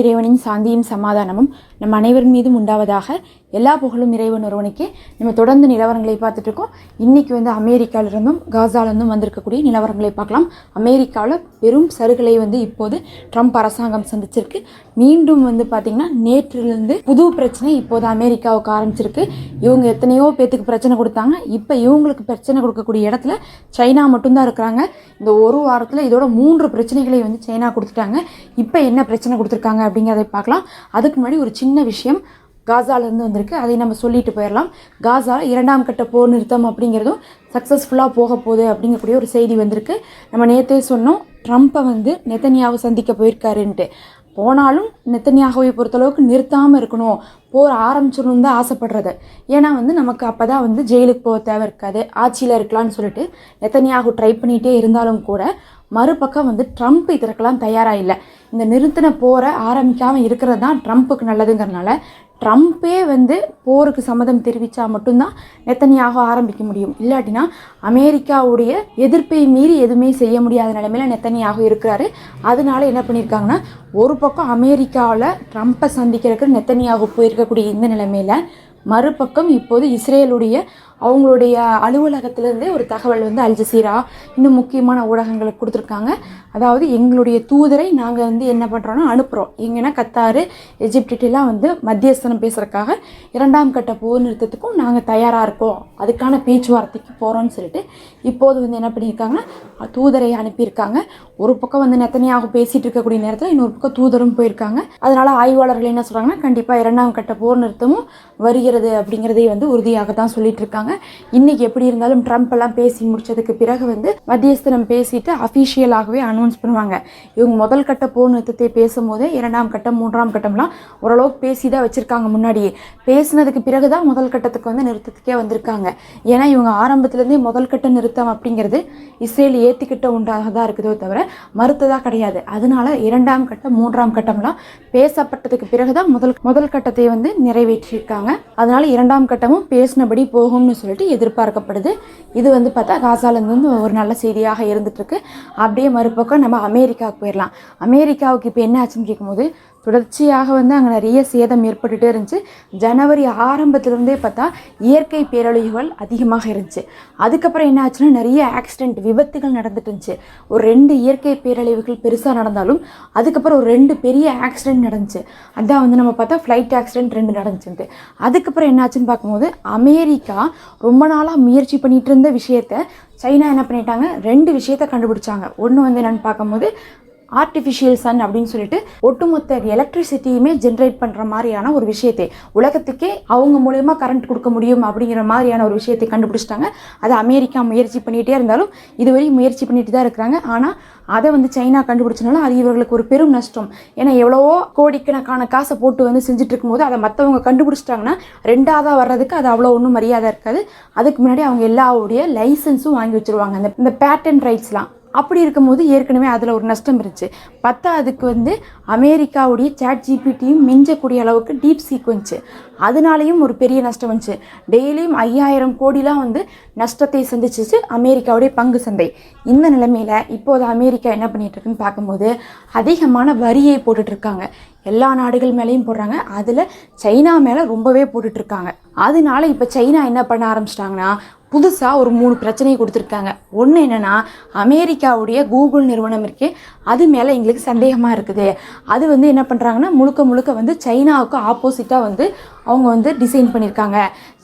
இறைவனின் சாந்தியும் சமாதானமும் நம் அனைவரின் மீதும் உண்டாவதாக எல்லா புகழும் இறைவன் ஒருவனுக்கே. நம்ம தொடர்ந்து நிலவரங்களை பார்த்துட்டு இருக்கோம். இன்னைக்கு வந்து அமெரிக்காவிலிருந்தும் காசாலிருந்தும் வந்திருக்கக்கூடிய நிலவரங்களை பார்க்கலாம். அமெரிக்காவில் பெரும் சருகளை வந்து இப்போது ட்ரம்ப் அரசாங்கம் சந்திச்சிருக்கு. மீண்டும் வந்து பார்த்திங்கன்னா நேற்றிலிருந்து புது பிரச்சனை இப்போது அமெரிக்காவுக்கு ஆரம்பிச்சிருக்கு. இவங்க எத்தனையோ பேத்துக்கு பிரச்சனை கொடுத்தாங்க. இப்போ இவங்களுக்கு பிரச்சனை கொடுக்கக்கூடிய இடத்துல சைனா மட்டும்தான் இருக்கிறாங்க. இந்த ஒரு வாரத்தில் இதோட மூன்று பிரச்சனைகளை வந்து சைனா கொடுத்துட்டாங்க. இப்போ என்ன பிரச்சனை கொடுத்துருக்காங்க அப்படிங்கிறதை பார்க்கலாம். அதுக்கு முன்னாடி ஒரு சின்ன விஷயம் காசாலேருந்து வந்திருக்கு. அதை நம்ம சொல்லிட்டு போயிடலாம். காசா இரண்டாம் கட்ட போர் நிறுத்தம் அப்படிங்கிறதும் சக்ஸஸ்ஃபுல்லாக போக போகுது அப்படிங்கக்கூடிய ஒரு செய்தி வந்திருக்கு. நம்ம நேற்றே சொன்னோம் ட்ரம்ப்பை வந்து நெத்தனியாவை சந்திக்க போயிருக்காருன்ட்டு. போனாலும் நெத்தனியாகவே பொறுத்தளவுக்கு நிறுத்தாமல் இருக்கணும். போர் ஆரம்பிச்சிடணும் தான் ஆசைப்படுறது. ஏன்னா வந்து நமக்கு அப்போ தான் வந்து ஜெயிலுக்கு போக தேவை இருக்காது. ஆட்சியில் இருக்கலாம்னு சொல்லிட்டு நெத்தனியாகவும் ட்ரை பண்ணிகிட்டே இருந்தாலும் கூட மறுபக்கம் வந்து ட்ரம்ப் இதற்கெல்லாம் தயாராக இல்லை. இந்த நிறுத்தின போரை ஆரம்பிக்காமல் இருக்கிறது தான் ட்ரம்ப்புக்கு நல்லதுங்கிறனால ட்ரம்ப்பே வந்து போருக்கு சம்மதம் தெரிவித்தா மட்டும்தான் நெத்தனியாக ஆரம்பிக்க முடியும். இல்லாட்டினா அமெரிக்காவுடைய எதிர்ப்பை மீறி எதுவுமே செய்ய முடியாத நிலைமையில் நெத்தனியாக இருக்கிறாரு. அதனால என்ன பண்ணியிருக்காங்கன்னா ஒரு பக்கம் அமெரிக்காவில் ட்ரம்ப்பை சந்திக்கிறதுக்கு நெத்தனியாக போயிருக்கக்கூடிய இந்த நிலைமையில் மறுபக்கம் இப்போது இஸ்ரேலுடைய அவங்களுடைய அலுவலகத்திலேருந்தே ஒரு தகவல் வந்து அல்ஜசீரா இன்னும் முக்கியமான ஊடகங்களுக்கு கொடுத்துருக்காங்க. அதாவது எங்களுடைய தூதரை நாங்கள் வந்து என்ன பண்ணுறோன்னா அனுப்புகிறோம் எங்கன்னா கத்தாரு எஜிப்டிலாம் வந்து மத்தியஸ்தனம் பேசுகிறக்காக இரண்டாம் கட்ட போர் நிறுத்தத்துக்கும் நாங்கள் தயாராக இருக்கோம். அதுக்கான பேச்சுவார்த்தைக்கு போகிறோம்னு சொல்லிட்டு இப்போது வந்து என்ன பண்ணியிருக்காங்கன்னா தூதரை அனுப்பியிருக்காங்க. ஒரு பக்கம் வந்து நெத்தனையாக பேசிகிட்டு இருக்கக்கூடிய நேரத்தில் இன்னொரு பக்கம் தூதரும் போயிருக்காங்க. அதனால் ஆய்வாளர்கள் என்ன சொல்கிறாங்கன்னா கண்டிப்பாக இரண்டாம் கட்ட போர் நிறுத்தமும் வருகிறது அப்படிங்கிறதை வந்து உறுதியாக தான் சொல்லிட்டு இருக்காங்க. இன்னைக்கு எப்படி இருந்தாலும் ட்ரம்ப் எல்லாம் பேசி முடிச்சதுக்கு பிறகு வந்து மத்தியஸ்தனம் பேசிட்டு அஃபிஷியலாகவே அனௌன்ஸ் பண்ணுவாங்க. இவங்க முதல் கட்ட போர் நிறுத்தத்தை பேசும்போது இரண்டாம் கட்டம் மூன்றாம் கட்டம்லாம் ஓரளவுக்கு பேசி தான் வச்சுருக்காங்க முன்னாடியே. பேசினதுக்கு பிறகு தான் முதல் கட்டத்துக்கு வந்து நிறுத்தத்துக்கே வந்திருக்காங்க. ஏன்னா இவங்க ஆரம்பத்துலேருந்தே முதல் கட்ட நிறுத்தம் அப்படிங்கிறது இஸ்ரேல் ஏற்றிக்கிட்ட உண்டாக தான் இருக்குதோ தவிர மறுத்ததாக கிடையாது. அதனால இரண்டாம் கட்டம் மூன்றாம் கட்டம்லாம் பேசப்பட்டதுக்கு பிறகு தான் முதல் முதல் கட்டத்தை வந்து நிறைவேற்றியிருக்காங்க. அதனால இரண்டாம் கட்டமும் பேசினபடி போகும்னு சொல்லிட்டு எதிர்பார்க்கப்படுது. இது வந்து பார்த்தா காசாலேருந்து ஒரு நல்ல செய்தியாக இருந்துகிட்ருக்கு அப்படியே மறுபக்கம் நம்ம அமெரிக்காவுக்கு போயிடலாம் அமெரிக்காவுக்கு இப்போ என்ன ஆச்சுன்னு கேட்கும்போது தொடர்ச்சியாக வந்து அங்கே நிறைய சேதம் ஏற்பட்டுட்டே இருந்துச்சு. ஜனவரி ஆரம்பத்திலிருந்தே பார்த்தா இயற்கை பேரழிவுகள் அதிகமாக இருந்துச்சு. அதுக்கப்புறம் என்ன ஆச்சுன்னா நிறைய ஆக்சிடென்ட் விபத்துகள் நடந்துட்டு இருந்துச்சு. ஒரு ரெண்டு இயற்கை பேரழிவுகள் பெருசாக நடந்தாலும் அதுக்கப்புறம் ஒரு ரெண்டு பெரிய ஆக்சிடென்ட் நடந்துச்சு. அதான் வந்து நம்ம பார்த்தா ஃப்ளைட் ஆக்சிடென்ட் ரெண்டு நடந்துச்சுன்ட்டு. அதுக்கப்புறம் என்னாச்சுன்னு பார்க்கும்போது அமெரிக்கா ரொம்ப நாளாக முயற்சி பண்ணிட்டு இருந்த விஷயத்த சைனா என்ன பண்ணிட்டாங்க? ரெண்டு விஷயத்த கண்டுபிடிச்சாங்க. ஒன்று வந்து என்னென்னு பார்க்கும்போது ஆர்டிஃபிஷியல் சன் அப்படின்னு சொல்லிட்டு ஒட்டுமொத்த எலக்ட்ரிசிட்டியுமே ஜென்ரேட் பண்ணுற மாதிரியான ஒரு விஷயத்தை உலகத்துக்கே அவங்க மூலயமா கரண்ட் கொடுக்க முடியும் அப்படிங்கிற மாதிரியான ஒரு விஷயத்தை கண்டுபிடிச்சிட்டாங்க. அதை அமெரிக்கா முயற்சி பண்ணிகிட்டே இருந்தாலும் இதுவரையும் முயற்சி பண்ணிட்டு தான் இருக்கிறாங்க. ஆனால் அதை வந்து சைனா கண்டுபிடிச்சனால அது இவர்களுக்கு ஒரு பெரும் நஷ்டம். ஏன்னா எவ்வளவோ கோடிக்கணக்கான காசை போட்டு வந்து செஞ்சுட்டு இருக்கும்போது அதை மற்றவங்க கண்டுபிடிச்சிட்டாங்கன்னா ரெண்டாவதாக வர்றதுக்கு அது அவ்வளோ ஒன்றும் மரியாதை இருக்காது. அதுக்கு முன்னாடி அவங்க எல்லாவுடைய லைசன்ஸும் வாங்கி வச்சுருவாங்க. அந்த இந்த பேட்டன் ரைட்ஸ்லாம் அப்படி இருக்கும்போது ஏற்கனவே அதில் ஒரு நஷ்டம் இருந்துச்சு. பத்தாவதுக்கு வந்து அமெரிக்காவுடைய சேட் ஜிபிடியும் மிஞ்சக்கூடிய அளவுக்கு டீப் சீக்வன்ஸு அதனாலேயும் ஒரு பெரிய நஷ்டம் வந்துச்சு. டெய்லியும் ஐயாயிரம் கோடிலாம் வந்து நஷ்டத்தை சந்திச்சிச்சு அமெரிக்காவுடைய பங்கு சந்தை. இந்த நிலைமையில் இப்போது அமெரிக்கா என்ன பண்ணிகிட்ருக்குன்னு பார்க்கும்போது அதிகமான வரியை போட்டுட்ருக்காங்க எல்லா நாடுகள் மேலேயும் போடுறாங்க. அதில் சைனா மேலே ரொம்பவே போட்டுட்ருக்காங்க அதனால இப்போ சைனா என்ன பண்ண ஆரம்பிச்சிட்டாங்கன்னா புதுசாக ஒரு மூணு பிரச்சனையை கொடுத்துருக்காங்க. ஒன்று என்னென்னா அமெரிக்காவுடைய கூகுள் நிறுவனம் இருக்கே அது மேலே எங்களுக்கு சந்தேகமாக இருக்குது. அது வந்து என்ன பண்ணுறாங்கன்னா முழுக்க முழுக்க வந்து சைனாவுக்கு ஆப்போசிட்டாக வந்து அவங்க வந்து டிசைன் பண்ணியிருக்காங்க.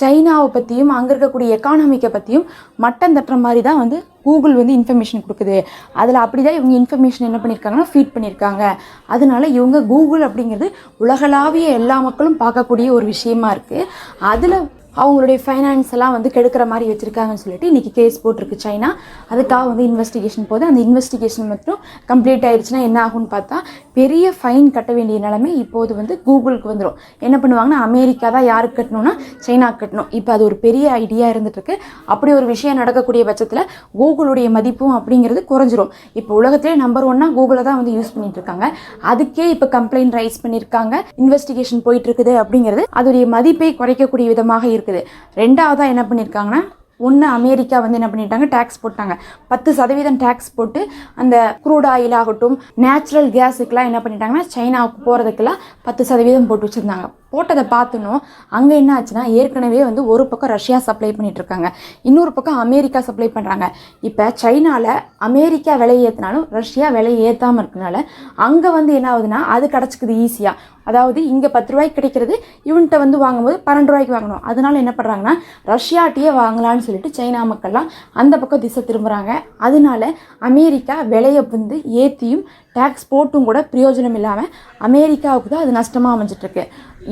சைனாவை பற்றியும் அங்கே இருக்கக்கூடிய எக்கானமிக்கை பற்றியும் மட்டம் தட்டுற மாதிரி தான் வந்து கூகுள் வந்து இன்ஃபர்மேஷன் கொடுக்குது. அதில் அப்படி தான் இவங்க இன்ஃபர்மேஷன் என்ன பண்ணியிருக்காங்கன்னா ஃபீட் பண்ணியிருக்காங்க. அதனால இவங்க கூகுள் அப்படிங்கிறது உலகளாவிய எல்லா மக்களும் பார்க்கக்கூடிய ஒரு விஷயமா இருக்குது அதில் அவங்களுடைய ஃபைனான்ஸ் எல்லாம் வந்து கெடுக்கிற மாதிரி வச்சுருக்காங்கன்னு சொல்லிட்டு இன்றைக்கி கேஸ் போட்டிருக்கு சைனா. அதுக்காக வந்து இன்வெஸ்டிகேஷன் போது அந்த இன்வெஸ்டிகேஷன் மட்டும் கம்ப்ளீட் ஆயிடுச்சுன்னா என்ன ஆகும்னு பார்த்தா பெரிய ஃபைன் கட்ட வேண்டிய நிலைமை இப்போது வந்து கூகுளுக்கு வந்துடும் என்ன பண்ணுவாங்கன்னா அமெரிக்கா தான் யாருக்கு கட்டணும்னா சைனா கட்டணும். இப்போ அது ஒரு பெரிய ஐடியா இருந்துகிட்ருக்கு அப்படி ஒரு விஷயம் நடக்கக்கூடிய பட்சத்தில் கூகுளுடைய மதிப்பும் அப்படிங்கிறது குறைஞ்சிரும். இப்போ உலகத்திலே நம்பர் ஒன்னா கூகுளை தான் வந்து யூஸ் பண்ணிட்டு இருக்காங்க. அதுக்கே இப்போ கம்ப்ளைண்ட் ரைஸ் பண்ணியிருக்காங்க இன்வெஸ்டிகேஷன் போயிட்டு இருக்குது அப்படிங்கிறது அதோடைய மதிப்பை குறைக்கக்கூடிய விதமாக இருக்குது. ரெண்டாவதாக என்ன பண்ணியிருக்காங்கன்னா ஒன்று அமெரிக்கா வந்து என்ன பண்ணிட்டாங்க? டேக்ஸ் போட்டாங்க. பத்து சதவீதம் டேக்ஸ் போட்டு அந்த குரூட் ஆயில் ஆகட்டும் நேச்சுரல் கேஸுக்கெலாம் என்ன பண்ணிட்டாங்கன்னா சைனாவுக்கு போகிறதுக்கெல்லாம் பத்து சதவீதம் போட்டு வச்சுருந்தாங்க. போட்டதை பார்த்தனும் அங்கே என்ன ஆச்சுன்னா ஏற்கனவே வந்து ஒரு பக்கம் ரஷ்யா சப்ளை பண்ணிட்டு இருக்காங்க. இன்னொரு பக்கம் அமெரிக்கா சப்ளை பண்ணுறாங்க இப்போ சைனாவில் அமெரிக்கா விலை ஏற்றினாலும் ரஷ்யா விலை ஏற்றாமல் இருக்கனால அங்கே வந்து என்ன ஆகுதுன்னா அது கிடச்சிக்குது ஈஸியாக அதாவது இங்கே பத்து ரூபாய்க்கு கிடைக்கிறது இவன்கிட்ட வந்து வாங்கும்போது பன்னெண்டு ரூபாய்க்கு வாங்கணும். அதனால என்ன பண்ணுறாங்கன்னா ரஷ்யாட்டியே வாங்கலாம்னு சொல்லிட்டு சைனா மக்கள்லாம் அந்த பக்கம் திசை திரும்புகிறாங்க அதனால அமெரிக்கா விலையை வந்து ஏற்றியும் டேக்ஸ் போட்டும் கூட பிரயோஜனம் இல்லாமல் அமெரிக்காவுக்கு தான் அது நஷ்டமாக அமைஞ்சிட்ருக்கு.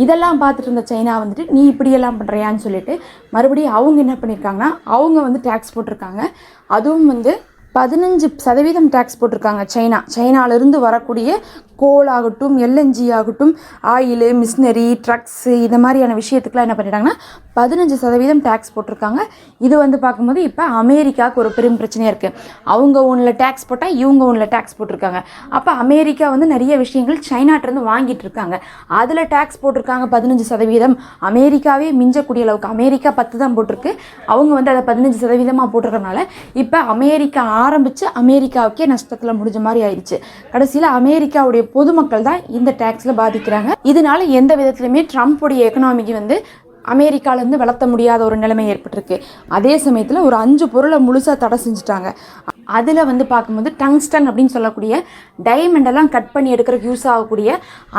இதெல்லாம் பார்த்துட்டு இருந்த சைனா வந்துட்டு நீ இப்படியெல்லாம் பண்ணுறியான்னு சொல்லிட்டு மறுபடியும் அவங்க என்ன பண்ணியிருக்காங்கன்னா அவங்க வந்து டேக்ஸ் போட்டிருக்காங்க. அதுவும் வந்து பதினஞ்சு சதவீதம் டேக்ஸ் போட்டிருக்காங்க சைனா. சைனாவிலேருந்து வரக்கூடிய கோல் ஆகட்டும் எல்என்ஜி ஆகட்டும் ஆயிலு மிஷினரி ட்ரக்ஸு இந்த மாதிரியான விஷயத்துக்குலாம் என்ன பண்ணிட்டாங்கன்னா பதினஞ்சு சதவீதம் டேக்ஸ் போட்டிருக்காங்க. இது வந்து பார்க்கும்போது இப்போ அமெரிக்காவுக்கு ஒரு பெரும் பிரச்சனையாக இருக்குது அவங்க ஒன்றில் டேக்ஸ் போட்டால் இவங்க ஒன்றில் டேக்ஸ் போட்டிருக்காங்க. அப்போ அமெரிக்கா வந்து நிறைய விஷயங்கள் சைனாட்டிருந்து வாங்கிட்டு இருக்காங்க. அதில் டேக்ஸ் போட்டிருக்காங்க பதினஞ்சு சதவீதம். அமெரிக்காவே மிஞ்சக்கூடிய அளவுக்கு அமெரிக்கா பத்து தான் போட்டிருக்கு. அவங்க வந்து அதை பதினஞ்சு சதவீதமாக போட்டிருக்கனால இப்போ அமெரிக்கா ஆரம்பித்து அமெரிக்காவுக்கே நஷ்டத்தில் முடிஞ்ச மாதிரி ஆயிடுச்சு. கடைசியில் அமெரிக்காவுடைய பொதுமக்கள் தான் இந்த டேக்ஸில் பாதிக்கிறாங்க. இதனால எந்த விதத்துலையுமே ட்ரம்ப்புடைய எக்கனாமிக்கு வந்து அமெரிக்காவிலேருந்து வளர்த்த முடியாத ஒரு நிலைமை ஏற்பட்டிருக்கு. அதே சமயத்தில் ஒரு அஞ்சு பொருளை முழுசாக தடை செஞ்சுட்டாங்க. அதில் வந்து பார்க்கும்போது டங்ஸ்டன் அப்படின்னு சொல்லக்கூடிய டைமண்டெல்லாம் கட் பண்ணி எடுக்கிறதுக்கு யூஸ் ஆகக்கூடிய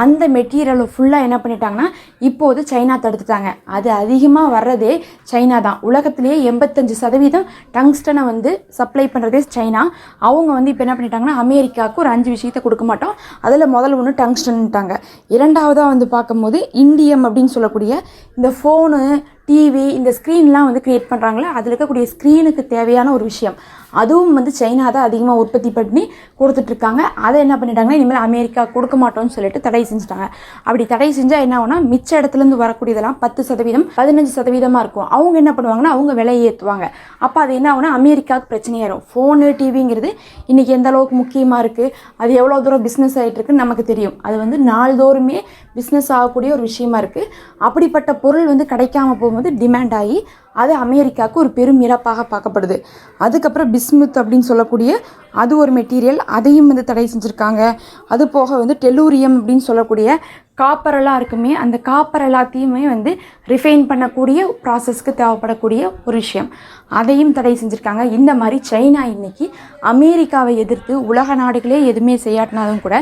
அந்த மெட்டீரியலை ஃபுல்லாக என்ன பண்ணிட்டாங்கன்னா இப்போது சைனா தடுத்துட்டாங்க. அது அதிகமாக வர்றதே சைனா தான். உலகத்திலேயே எண்பத்தஞ்சு சதவீதம் டங்ஸ்டனை வந்து சப்ளை பண்ணுறதே சைனா. அவங்க வந்து இப்போ என்ன பண்ணிட்டாங்கன்னா அமெரிக்காவுக்கு ஒரு அஞ்சு விஷயத்தை கொடுக்க மாட்டோம். அதில் முதல் ஒன்று டங்ஸ்டன்ட்டாங்க இரண்டாவதாக வந்து பார்க்கும்போது இண்டியம் அப்படின்னு சொல்லக்கூடிய இந்த ஃபோனு டிவி இந்த ஸ்க்ரீன்லாம் வந்து க்ரியேட் பண்ணுறாங்களே அதில் இருக்கக்கூடிய ஸ்க்ரீனுக்கு தேவையான ஒரு விஷயம். அதுவும் வந்து சைனா தான் அதிகமாக உற்பத்தி பண்ணி கொடுத்துட்ருக்காங்க அதை என்ன பண்ணிட்டாங்கன்னா இனிமேல் அமெரிக்கா கொடுக்க மாட்டோம்னு சொல்லிட்டு தடை செஞ்சுட்டாங்க. அப்படி தடை செஞ்சால் என்ன ஆகும்னா மிச்ச இடத்துலேருந்து வரக்கூடியதெல்லாம் பத்து சதவீதம் பதினஞ்சு சதவீதமாக இருக்கும். அவங்க என்ன பண்ணுவாங்கன்னா அவங்க விலையை ஏற்றுவாங்க. அப்போ அது என்ன ஆகும்னா அமெரிக்காவுக்கு பிரச்சனையாயிரும் ஃபோனு டிவிங்கிறது இன்றைக்கி எந்த அளவுக்கு முக்கியமாக இருக்குது அது எவ்வளோ தூரம் பிஸ்னஸ் ஆகிட்டு இருக்குன்னு நமக்கு தெரியும். அது வந்து நாள்தோறுமே பிஸ்னஸ் ஆகக்கூடிய ஒரு விஷயமா இருக்குது அப்படிப்பட்ட பொருள் வந்து கிடைக்காம போகும் வந்து டிமாண்ட் ஆகி அது அமெரிக்காவுக்கு ஒரு பெரும் இழப்பாக பார்க்கப்படுது. அதுக்கப்புறம் பிஸ்முத் அப்படின்னு சொல்லக்கூடிய அது ஒரு மெட்டீரியல். அதையும் வந்து தடை செஞ்சுருக்காங்க. அது போக வந்து டெலூரியம் அப்படின்னு சொல்லக்கூடிய காப்பரெல்லாம் இருக்குமே அந்த காப்பர் எல்லாத்தையுமே வந்து ரிஃபைன் பண்ணக்கூடிய ப்ராசஸ்க்கு தேவைப்படக்கூடிய ஒரு விஷயம். அதையும் தடை செஞ்சுருக்காங்க. இந்த மாதிரி சைனா இன்னைக்கு அமெரிக்காவை எதிர்த்து உலக நாடுகளே எதுவுமே செய்யாட்டினாலும் கூட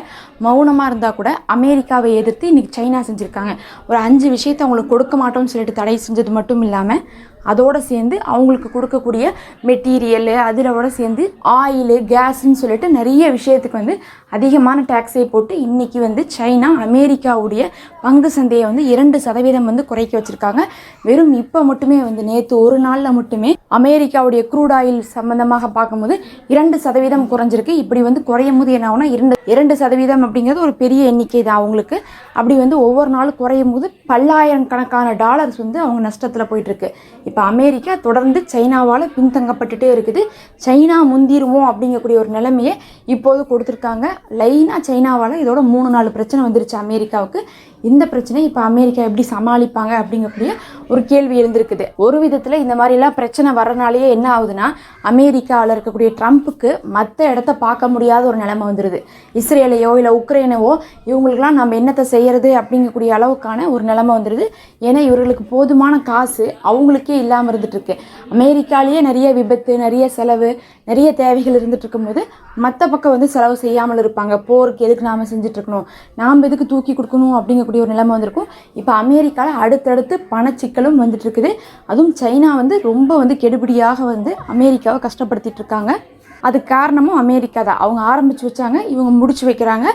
மௌனமாக இருந்தால் கூட அமெரிக்காவை எதிர்த்து இன்றைக்கி சைனா செஞ்சுருக்காங்க. ஒரு அஞ்சு விஷயத்தை அவங்களுக்கு கொடுக்க மாட்டோம்னு சொல்லிட்டு தடை செஞ்சது மட்டும் இல்லாமல் அதோடு சேர்ந்து அவங்களுக்கு கொடுக்கக்கூடிய மெட்டீரியலு அதிலோட சேர்ந்து ஆயிலு கேஸ்ன்னு சொல்லிட்டு நிறைய விஷயத்துக்கு வந்து அதிகமான டேக்ஸை போட்டு இன்றைக்கி வந்து சைனா அமெரிக்காவுடைய பங்கு சந்தையை வந்து இரண்டு சதவீதம் வந்து குறைக்க வச்சுருக்காங்க. வெறும் இப்போ மட்டுமே வந்து நேற்று ஒரு நாளில் மட்டுமே அமெரிக்காவுடைய க்ரூட் ஆயில் சம்மந்தமாக பார்க்கும்போது இரண்டு சதவீதம் குறைஞ்சிருக்கு. இப்படி வந்து குறையும் போது என்ன ஆகுனா இரண்டு இரண்டு சதவீதம் அப்படிங்கிறது ஒரு பெரிய எண்ணிக்கை தான் அவங்களுக்கு. அப்படி வந்து ஒவ்வொரு நாளும் குறையும் போது பல்லாயிரம் கணக்கான டாலர்ஸ் வந்து அவங்க நஷ்டத்தில் போயிட்டுருக்கு இப்போ அமெரிக்கா தொடர்ந்து சைனாவால் பின்தங்கப்பட்டுட்டே இருக்குது. சைனா முந்திருவோம் அப்படிங்கக்கூடிய ஒரு நிலைமையை இப்போது கொடுத்துருக்காங்க. லைனாக சைனாவால் இதோட மூணு நாலு பிரச்சனை வந்துருச்சு அமெரிக்காவுக்கு. இந்த பிரச்சனை இப்போ அமெரிக்கா எப்படி சமாளிப்பாங்க அப்படிங்கக்கூடிய ஒரு கேள்வி எழுந்திருக்குது. ஒரு விதத்தில் இந்த மாதிரிலாம் பிரச்சனை வரனாலேயே என்ன ஆகுதுன்னா அமெரிக்காவில் இருக்கக்கூடிய ட்ரம்ப்புக்கு மற்ற இடத்த பார்க்க முடியாத ஒரு நிலைமை வந்துடுது இஸ்ரேலையோ இல்லை உக்ரைனவோ இவங்களுக்குலாம் நம்ம என்னத்தை செய்கிறது அப்படிங்கக்கூடிய அளவுக்கான ஒரு நிலைமை வந்துடுது ஏன்னா இவர்களுக்கு போதுமான காசு அவங்களுக்கே இல்லாமல் இருந்துகிட்ருக்கு அமெரிக்காலேயே நிறைய விபத்து நிறைய செலவு நிறைய தேவைகள் இருந்துட்டு இருக்கும்போது மற்ற பக்கம் வந்து செலவு செய்யாமல் இருப்பாங்க. போருக்கு எதுக்கு நாம் செஞ்சிட்ருக்கணும் நாம் எதுக்கு தூக்கி கொடுக்கணும் அப்படிங்கக்கூடிய ஒரு நிலைமை வந்திருக்கும். இப்போ அமெரிக்காவில் அடுத்தடுத்து பணச்சிக்கலும் வந்துட்டு இருக்குது. அதுவும் சைனா வந்து ரொம்ப வந்து கெடுபிடியாக வந்து அமெரிக்காவை கஷ்டப்படுத்திட்டு இருக்காங்க. அதுக்கு காரணமும் அமெரிக்கா தான். அவங்க ஆரம்பித்து வச்சாங்க இவங்க முடிச்சு வைக்கிறாங்க.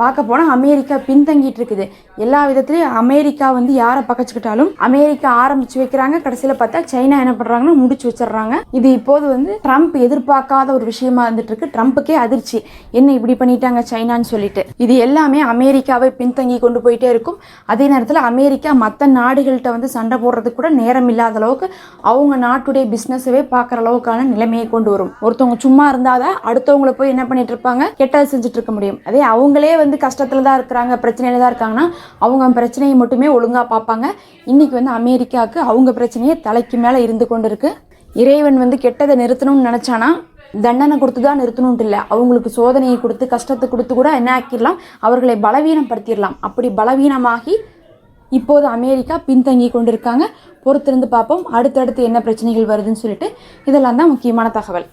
பார்க்க போனால் அமெரிக்கா பின்தங்கிட்டு இருக்குது. எல்லா விதத்துலையும் அமெரிக்கா வந்து யாரை பக்கச்சுக்கிட்டாலும் அமெரிக்கா ஆரம்பித்து வைக்கிறாங்க. கடைசியில் பார்த்தா சைனா என்ன பண்ணுறாங்கன்னா முடிச்சு வச்சிடுறாங்க. இது இப்போது வந்து ட்ரம்ப் எதிர்பார்க்காத ஒரு விஷயமா இருந்துட்டு இருக்கு. ட்ரம்ப்புக்கே அதிர்ச்சி. என்ன இப்படி பண்ணிட்டாங்க சைனான்னு சொல்லிட்டு. இது எல்லாமே அமெரிக்காவை பின்தங்கி கொண்டு போயிட்டே இருக்கும். அதே நேரத்தில் அமெரிக்கா மற்ற நாடுகள்கிட்ட வந்து சண்டை போடுறதுக்கு கூட நேரம் இல்லாத அளவுக்கு அவங்க நாட்டுடைய பிஸ்னஸவே பார்க்குற அளவுக்கான நிலைமையை கொண்டு வரும். ஒருத்தவங்க சும்மா இருந்தாதான் அடுத்தவங்களை போய் என்ன பண்ணிட்டு இருப்பாங்க? கெட்டது செஞ்சுட்டு இருக்க முடியும். அதே அவங்களே வந்து கஷ்டத்தில் தான் இருக்கிறாங்க பிரச்சனையில் தான் இருக்காங்கன்னா அவங்க பிரச்சனையை மட்டுமே ஒழுங்காக பார்ப்பாங்க. இன்றைக்கி வந்து அமெரிக்காவுக்கு அவங்க பிரச்சனையே தலைக்கு மேலே இருந்து கொண்டு இருக்கு இறைவன் வந்து கெட்டதை நிறுத்தணும்னு நினச்சானா தண்டனை கொடுத்து தான் நிறுத்தணும்ட்டு இல்லை. அவங்களுக்கு சோதனையை கொடுத்து கஷ்டத்தை கொடுத்து கூட என்ன ஆக்கிடலாம்? அவர்களை பலவீனப்படுத்திடலாம். அப்படி பலவீனமாகி இப்போது அமெரிக்கா பின்தங்கி கொண்டிருக்காங்க. பொறுத்திருந்து பார்ப்போம். அடுத்தடுத்து என்ன பிரச்சனைகள் வருதுன்னு சொல்லிட்டு இதெல்லாம் தான் முக்கியமான தகவல்.